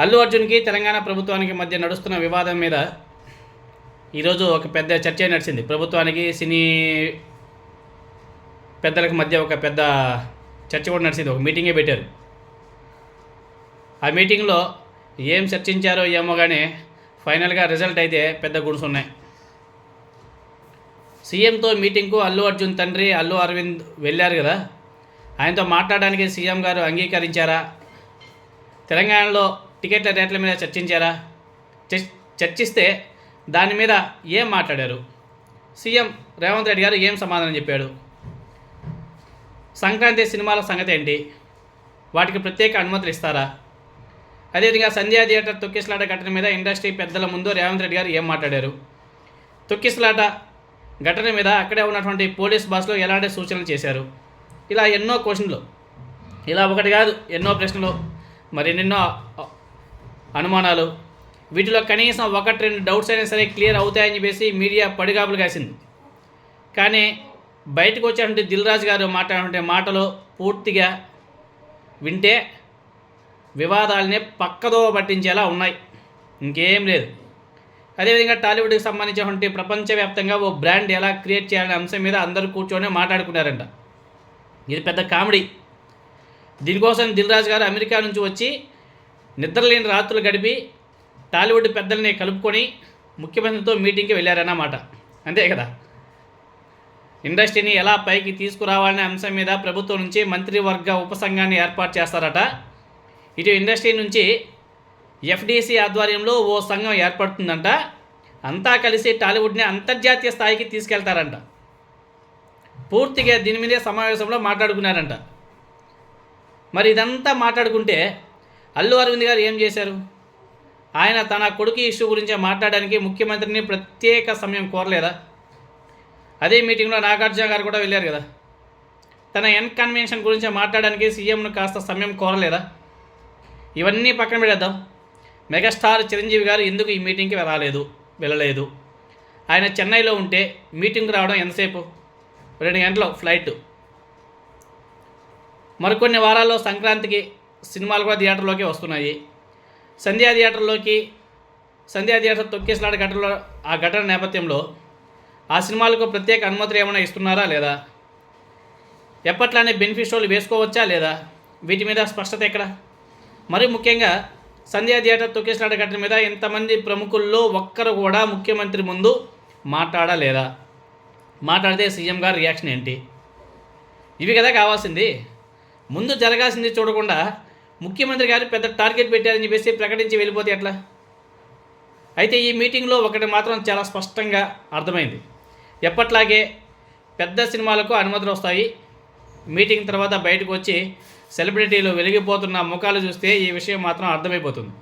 అల్లు అర్జున్కి తెలంగాణ ప్రభుత్వానికి మధ్య నడుస్తున్న వివాదం మీద ఈరోజు ఒక పెద్ద చర్చ నడిచింది. ప్రభుత్వానికి సినీ పెద్దలకు మధ్య ఒక పెద్ద చర్చ కూడా నడిచింది. ఒక మీటింగే పెట్టారు. ఆ మీటింగ్లో ఏం చర్చించారో ఏమో కానీ ఫైనల్గా రిజల్ట్ అయితే పెద్ద గుడ్స్ ఉన్నాయి. సీఎంతో మీటింగ్కు అల్లు అర్జున్ తండ్రి అల్లు అరవింద్ వెళ్ళారు కదా. ఆయనతో మాట్లాడడానికి సీఎం గారు అంగీకరించారా? తెలంగాణలో టికెట్ల రేట్ల మీద చర్చించారా? చర్చిస్తే దాని మీద ఏం మాట్లాడారు? సీఎం రేవంత్ రెడ్డి గారు ఏం సమాధానం చెప్పాడు? సంక్రాంతి సినిమాల సంగతి ఏంటి? వాటికి ప్రత్యేక అనుమతులు ఇస్తారా? అదేవిధంగా సంధ్యా థియేటర్ తొక్కిసలాట ఘటన మీద ఇండస్ట్రీ పెద్దల ముందు రేవంత్ రెడ్డి గారు ఏం మాట్లాడారు? తొక్కిసలాట ఘటన మీద అక్కడే ఉన్నటువంటి పోలీస్ బాస్లో ఎలాంటి సూచనలు చేశారు? ఇలా ఎన్నో క్వశ్చన్లు. ఇలా ఒకటి కాదు ఎన్నో ప్రశ్నలు మరి ఎన్నెన్నో అనుమానాలు? వీటిలో కనీసం ఒకటి రెండు డౌట్స్ అయినా సరే క్లియర్ అవుతాయని చెప్పేసి మీడియా పడిగాపులు కాసింది. కానీ బయటకు వచ్చేటువంటి దిల్ రాజు గారు మాట్లాడే మాటలు పూర్తిగా వింటే వివాదాలనే పక్కదో పట్టించేలా ఉన్నాయి. ఇంకేం లేదు. అదేవిధంగా టాలీవుడ్కి సంబంధించినటువంటి ప్రపంచవ్యాప్తంగా ఓ బ్రాండ్ ఎలా క్రియేట్ చేయాలనే అంశం మీద అందరూ కూర్చొని మాట్లాడుకున్నారంట. ఇది పెద్ద కామెడీ. దీనికోసం దిల్ రాజు గారు అమెరికా నుంచి వచ్చి నిద్రలేని రాత్రులు గడిపి టాలీవుడ్ పెద్దల్ని కలుపుకొని ముఖ్యమంత్రితో మీటింగ్కి వెళ్ళారన్నమాట. అంతే కదా? ఇండస్ట్రీని ఎలా పైకి తీసుకురావాలనే అంశం మీద ప్రభుత్వం నుంచి మంత్రివర్గ ఉపసంఘాన్ని ఏర్పాటు చేస్తారట. ఇటు ఇండస్ట్రీ నుంచి ఎఫ్డీసీ ఆధ్వర్యంలో ఓ సంఘం ఏర్పడుతుందంట. అంతా కలిసి టాలీవుడ్ని అంతర్జాతీయ స్థాయికి తీసుకెళ్తారంట. పూర్తిగా దీని మీదే సమావేశంలో మాట్లాడుకున్నారంట. మరి ఇదంతా మాట్లాడుకుంటే అల్లు అరవింద్ గారు ఏం చేశారు? ఆయన తన కొడుకు ఇష్యూ గురించి మాట్లాడడానికి ముఖ్యమంత్రిని ప్రత్యేక సమయం కోరలేదా? అదే మీటింగ్లో నాగార్జున గారు కూడా వెళ్ళారు కదా. తన ఎన్ కన్వెన్షన్ గురించి మాట్లాడడానికి సీఎంను కాస్త సమయం కోరలేదా? ఇవన్నీ పక్కన పెడేద్దాం. మెగాస్టార్ చిరంజీవి గారు ఎందుకు ఈ మీటింగ్కి రాలేదు వెళ్ళలేదు? ఆయన చెన్నైలో ఉంటే మీటింగ్కి రావడం ఎంతసేపు? రెండు గంటలు ఫ్లైట్. మరికొన్ని వారాల్లో సంక్రాంతికి సినిమాలు కూడా థియేటర్లోకి వస్తున్నాయి. సంధ్యా థియేటర్లోకి సంధ్యా థియేటర్ తొక్కేసినాడు ఘటనలో ఆ ఘటన నేపథ్యంలో ఆ సినిమాలకు ప్రత్యేక అనుమతులు ఏమైనా ఇస్తున్నారా లేదా? ఎప్పట్లానే బెనిఫిట్ వేసుకోవచ్చా లేదా? వీటి మీద స్పష్టత ఎక్కడ? మరి ముఖ్యంగా సంధ్యా థియేటర్ తొక్కేసినాడు ఘటన మీద ఇంతమంది ప్రముఖుల్లో ఒక్కరు కూడా ముఖ్యమంత్రి ముందు మాట్లాడలేదా? మాట్లాడితే సీఎం గారు రియాక్షన్ ఏంటి? ఇవి కదా కావాల్సింది. ముందు జరగాల్సింది చూడకుండా ముఖ్యమంత్రి గారు పెద్ద టార్గెట్ పెట్టారని చెప్పేసి ప్రకటించి వెళ్ళిపోతే ఎట్లా? అయితే ఈ మీటింగ్లో ఒకటి మాత్రం చాలా స్పష్టంగా అర్థమైంది. ఎప్పట్లాగే పెద్ద సినిమాలకు అనుమతులు వస్తాయి. మీటింగ్ తర్వాత బయటకు వచ్చి సెలబ్రిటీలు వెలిగిపోతున్న ముఖాలు చూస్తే ఈ విషయం మాత్రం అర్థమైపోతుంది.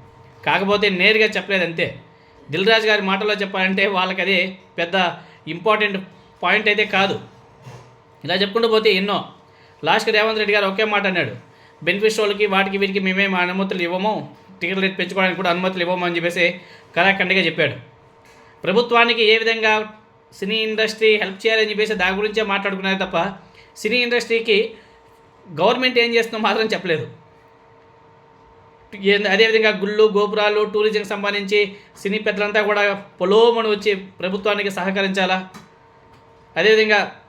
కాకపోతే నేరుగా చెప్పలేదంతే దిల్ రాజు గారి మాటలో చెప్పాలంటే వాళ్ళకి అది పెద్ద ఇంపార్టెంట్ పాయింట్ అయితే కాదు. ఇలా చెప్పుకుంటూ పోతే ఎన్నో. లాస్ట్ రేవంత్ రెడ్డి గారు ఒకే మాట అన్నాడు. బెనిఫిట్ వాళ్ళకి వాటికి వీటికి మేమేం అనుమతులు ఇవ్వము. టికెట్ రేట్ పెంచుకోవడానికి కూడా అనుమతులు ఇవ్వము అని చెప్పేసి కరాఖండిగా చెప్పాడు. ప్రభుత్వానికి ఏ విధంగా సినీ ఇండస్ట్రీ హెల్ప్ చేయాలని చెప్పేసి దాని గురించే మాట్లాడుకున్నారు తప్ప సినీ ఇండస్ట్రీకి గవర్నమెంట్ ఏం చేస్తుందో మాత్రం చెప్పలేదు. అదేవిధంగా గుళ్ళు గోపురాలు టూరిజంకి సంబంధించి సినీ పెద్దలంతా కూడా పొలోమని వచ్చి ప్రభుత్వానికి సహకరించాలా? అదేవిధంగా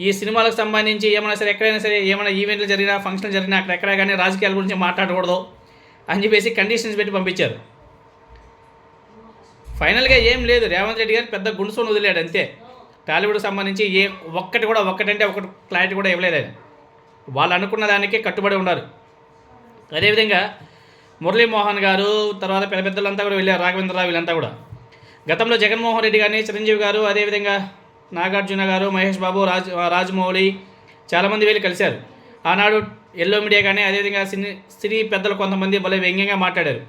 ఈ సినిమాలకు సంబంధించి ఏమైనా సరే ఎక్కడైనా సరే ఏమైనా ఈవెంట్లు జరిగినా ఫంక్షన్లు జరిగినా అక్కడ ఎక్కడ కానీ రాజకీయాల గురించి మాట్లాడకూడదు అని చెప్పేసి కండిషన్స్ పెట్టి పంపించారు. ఫైనల్గా ఏం లేదు. రేవంత్ రెడ్డి గారు పెద్ద గుండుసోని వదిలేడు అంతే. టాలీవుడ్కి సంబంధించి ఏ ఒక్కటి కూడా ఒక్కటంటే ఒకటి క్లారిటీ కూడా ఇవ్వలేదు ఆయన. వాళ్ళు అనుకున్న దానికి కట్టుబడి ఉన్నారు. అదేవిధంగా మురళీమోహన్ గారు తర్వాత పెద్ద పెద్దలంతా కూడా వెళ్ళారు. రాఘవేంద్రరావు వీళ్ళంతా కూడా. గతంలో జగన్మోహన్ రెడ్డి గారిని చిరంజీవి గారు అదేవిధంగా నాగార్జున గారు మహేష్ బాబు రాజ్ రాజమౌళి చాలామంది వెళ్ళి కలిశారు. ఆనాడు ఎల్లో మీడియా కానీ అదేవిధంగా సినీ సినీ పెద్దలు కొంతమంది భలే వ్యంగ్యంగా మాట్లాడారు.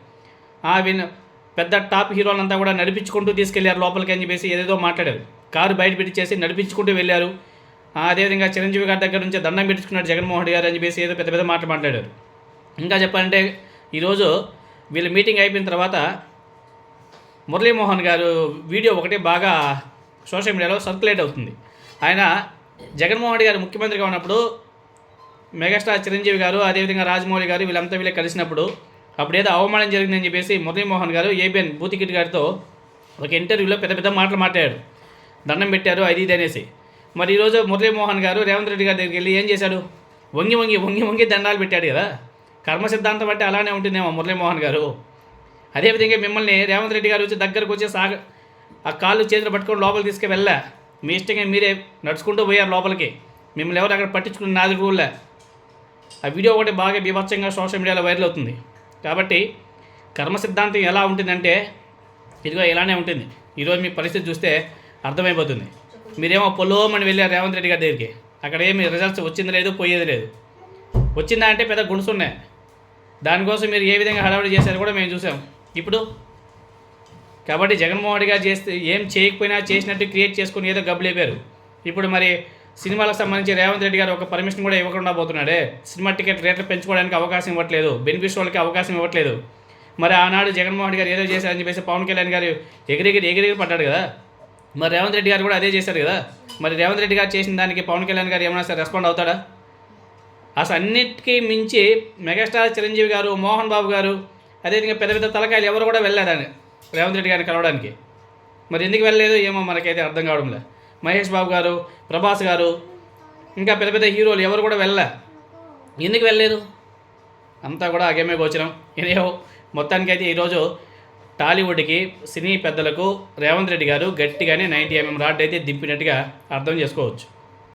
ఆ విన్ పెద్ద టాప్ హీరోలంతా కూడా నడిపించుకుంటూ తీసుకెళ్ళారు లోపలికి అని చెప్పేసి ఏదేదో మాట్లాడారు. కారు బయట పెట్టించేసి నడిపించుకుంటూ వెళ్ళారు. అదేవిధంగా చిరంజీవి గారి దగ్గర నుంచి దండం పెట్టుకున్నాడు జగన్మోహన్ రెడ్డి గారు అని చెప్పేసి ఏదో పెద్ద పెద్ద మాట మాట్లాడారు. ఇంకా చెప్పాలంటే ఈరోజు వీళ్ళ మీటింగ్ అయిపోయిన తర్వాత మురళీమోహన్ గారు వీడియో ఒకటి బాగా సోషల్ మీడియాలో సర్క్యులేట్ అవుతుంది. ఆయన జగన్మోహన్ రెడ్డి గారు ముఖ్యమంత్రిగా ఉన్నప్పుడు మెగాస్టార్ చిరంజీవి గారు అదేవిధంగా రాజమౌళి గారు వీళ్ళంతా వీళ్ళే కలిసినప్పుడు అప్పుడు ఏదో అవమానం జరిగిందని చెప్పేసి మురళీమోహన్ గారు ఏబిఎన్ బూతికిట్ గారితో ఒక ఇంటర్వ్యూలో పెద్ద పెద్ద మాటలు మాట్లాడాడు దండం పెట్టారు అది ఇది అనేసి. మరి ఈరోజు మురళీమోహన్ గారు రేవంత్ రెడ్డి గారి దగ్గరికి వెళ్ళి ఏం చేశాడు? వంగి వంగి వంగి వంగి దండాలు పెట్టాడు కదా. కర్మ సిద్ధాంతం అంటే అలానే ఉంటుందేమో మురళీమోహన్ గారు. అదేవిధంగా మిమ్మల్ని రేవంత్ రెడ్డి గారు వచ్చి దగ్గరకు వచ్చి సాగ ఆ కాళ్ళు చేతులు పట్టుకొని లోపలికి తీసుకు వెళ్ళా. మీ ఇష్టంగా మీరే నడుచుకుంటూ పోయారు లోపలికి. మిమ్మల్ని ఎవరు అక్కడ పట్టించుకుని నాది కూడా ఆ వీడియో ఒకటి బాగా బీభత్సంగా సోషల్ మీడియాలో వైరల్ అవుతుంది. కాబట్టి కర్మ సిద్ధాంతం ఎలా ఉంటుందంటే ఇదిగో ఇలానే ఉంటుంది. ఈరోజు మీ పరిస్థితి చూస్తే అర్థమైపోతుంది. మీరేమో పొలోమని వెళ్ళారు రేవంత్ రెడ్డి గారి దగ్గరికి. అక్కడ ఏమి రిజల్ట్స్ వచ్చింది లేదు పోయేది లేదు. వచ్చిందా అంటే పెద్ద గుణసున్నాయి దానికోసం మీరు ఏ విధంగా హడావిడి చేశారు కూడా మేము చూసాం. ఇప్పుడు కాబట్టి జగన్మోహన్ రెడ్డి గారు చేస్తే ఏం చేయకపోయినా చేసినట్టు క్రియేట్ చేసుకుని ఏదో గబ్బులేపారు ఇప్పుడు మరి సినిమాలకు సంబంధించి రేవంత్ రెడ్డి గారు ఒక పర్మిషన్ కూడా ఇవ్వకుండా పోతున్నాడే. సినిమా టికెట్ రేట్లు పెంచుకోవడానికి అవకాశం ఇవ్వట్లేదు. బెనిఫిట్ వాళ్ళకి అవకాశం ఇవ్వట్లేదు. మరి ఆనాడు జగన్మోహన్ రెడ్డి గారు ఏదో చేశారని చెప్పేసి పవన్ కళ్యాణ్ గారు ఎగిరెగిరి ఎగిరెగిరి పడ్డాడు కదా. మరి రేవంత్ రెడ్డి గారు కూడా అదే చేశారు కదా. మరి రేవంత్ రెడ్డి గారు చేసిన దానికి పవన్ కళ్యాణ్ గారు ఏమైనా సరే రెస్పాండ్ అవుతాడా? అసలు అన్నిటికీ మించి మెగాస్టార్ చిరంజీవి గారు మోహన్ బాబు గారు అదేవిధంగా పెద్ద పెద్ద తలకాయలు ఎవరు కూడా వెళ్ళలేదని. రేవంత్ రెడ్డి గారిని కలవడానికి. మరి ఎందుకు వెళ్ళలేదు ఏమో మనకైతే అర్థం కావడంలే. మహేష్ బాబు గారు ప్రభాస్ గారు ఇంకా పెద్ద పెద్ద హీరోలు ఎవరు కూడా వెళ్ళలే. ఎందుకు వెళ్ళలేదు? అంతా కూడా అగేమే గోచరం. ఇదేవో మొత్తానికైతే ఈరోజు టాలీవుడ్కి సినీ పెద్దలకు రేవంత్ రెడ్డి గారు గట్టిగానే నైంటీ ఎంఎం రాడ్ అయితే దింపినట్టుగా అర్థం చేసుకోవచ్చు.